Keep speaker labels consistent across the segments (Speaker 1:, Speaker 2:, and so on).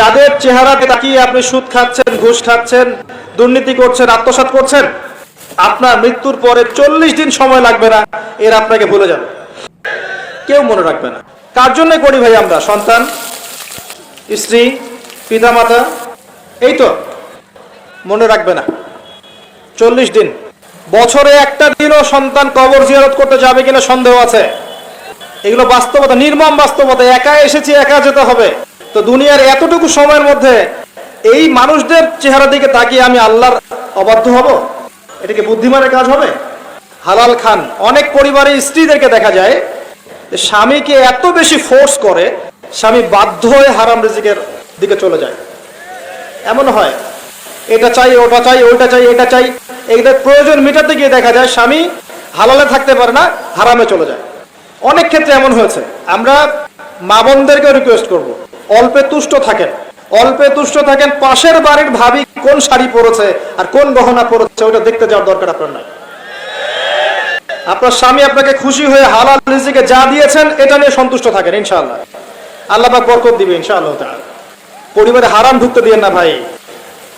Speaker 1: যাদের চেহারাকে তাকিয়ে আপনি সুদ খাচ্ছেন, ঘুষ খাচ্ছেন, দুর্নীতি করছেন, আত্মসাৎ করছেন, আপনার মৃত্যুর পরে চল্লিশ দিন সময় লাগবে না, এর আপনাকে ভুলে যাবে। কেউ মনে রাখবে না। কার জন্য করি ভাই আমরা? সন্তান, স্ত্রী, পিতামাতা? এই তো, মনে রাখবে না। চল্লিশ দিন। বছরে একটা দিনও সন্তান কবর জিয়ারত করতে যাবে কিনা সন্দেহ আছে। এগুলো বাস্তবতা, নির্মম বাস্তবতা। একা এসেছি, একা যেতে হবে। তো দুনিয়ার এতটুকু সময়ের মধ্যে এই মানুষদের চেহারা দিকে তাকিয়ে আমি আল্লাহর অবাধ্য হব? এটা কি বুদ্ধিমানের কাজ হবে? হালাল খান, অনেক পরিবারের স্ত্রীদেরকে দেখা যায় স্বামীকে এত বেশি ফোর্স করে, স্বামী বাধ্য হয়ে হারাম রিজিকের দিকে চলে যায়। এমন হয়, এটা চাই, ওটা চাই ওটা চাই, এটা চাই, এদের প্রয়োজন মেটাতে গিয়ে দেখা যায় স্বামী হালালে থাকতে পারে না, হারামে চলে যায়। অনেক ক্ষেত্রে এমন হয়েছে। আমরা মা বোনদেরকে রিকোয়েস্ট করব। অল্পে তুষ্ট থাকেন। অল্পে তুষ্ট থাকেন, পাশের বাড়ির ভাবি কোন শাড়ি পরেছে আর কোন গহনা পরেছে ওটা দেখতে যাওয়ার দরকার আপনার নাই। আপনার স্বামী আপনাকে খুশি হয়ে হালাল রিজিকে যা দিয়েছেন, এটা নিয়ে সন্তুষ্ট থাকেন, ইনশাআল্লাহ। আল্লাহ পাক বরকত দিবে, ইনশাআল্লাহ তাআলা। পরিবারে হারাম ঢুকতে দিয়েন না ভাই।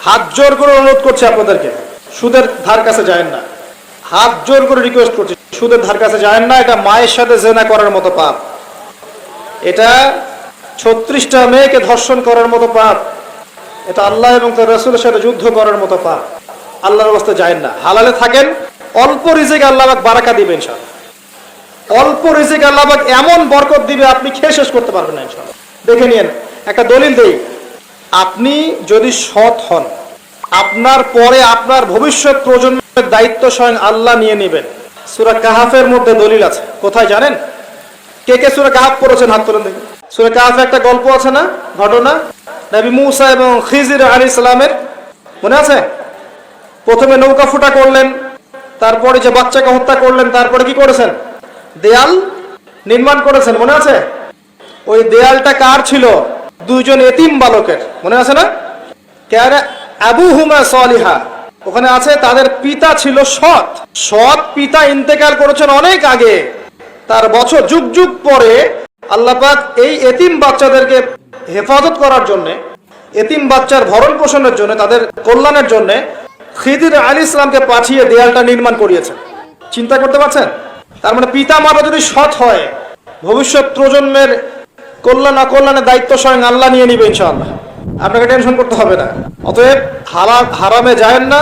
Speaker 1: হাত জোর করে অনুরোধ করছে আপনাদেরকে, সুদের ধার কাছে যায় না। হাত জোর করে রিকোয়েস্ট করছে, সুদের ধার কাছে যায় না, এটা মায়ের সাথে জেনা করার মতো পাপ। এটা ছত্রিশটা মেয়েকে ধর্ষণ করার মতো পাপ। এটা আল্লাহ এবং তার রসুলের সাথে যুদ্ধ করার মতো পাপ। আল্লাহর অবস্থা যায় না। হালালে থাকেন, অল্প রিজিক আল্লাহ বারাকা দিবেন ইনশাআল্লাহ। অল্প রিজিক আল্লাহ এমন বরকত দিবে আপনি খেয়ে শেষ করতে পারবেন না ইনশাআল্লাহ। দেখে নিন একটা দলিল দেই। আপনি যদি সৎ হন, আপনার পরে আপনার ভবিষ্যৎ প্রজন্মের দায়িত্ব স্বয়ং আল্লাহ নিয়ে নেবেন। সুরা কাহাফের মধ্যে দলিল আছে। কোথায় জানেন? কে কে সুরা কাহাফ করেছেন হাত তোলেন দেখি। সুরা কাহাফে একটা গল্প আছে না, ঘটনা? নবী মুসা এবং খিজির আলী ইসলামের মনে আছে? প্রথমে নৌকা ফুটা করলেন, তারপরে যে বাচ্চাকে হত্যা করলেন, তারপরে কি করেছেন? দেয়াল নির্মাণ করেছেন, মনে আছে? ওই দেয়ালটা কার ছিল? দুইজন এতিম বালকের, মনে আছে না? কেন আবু হুমা সলিহা। ওখানে আছে, তাদের পিতা ছিল সৎ। সৎ পিতা ইন্তেকাল করেছেন অনেক আগে। তার বছর, যুগ যুগ পরে আল্লাহ পাক এই এতিম বাচ্চাদেরকে হেফাজত করার জন্য, এতিম বাচ্চার ভরণ পোষণের জন্য, তাদের কল্যাণের জন্য খিদির আলী ইসলামকে পাঠিয়ে দেয়ালটা নির্মাণ করিয়েছেন। চিন্তা করতে পারছেন? তার মানে পিতা মাতা যদি সৎ হয়, ভবিষ্যৎ প্রজন্মের কল্যাণ অকল্যাণের দায়িত্ব স্বয়ং আল্লাহ নিয়ে নিবে ইনশাআল্লাহ। আপনাকে টেনশন করতে হবে না। অতএব হারা হারামে যায়েন না।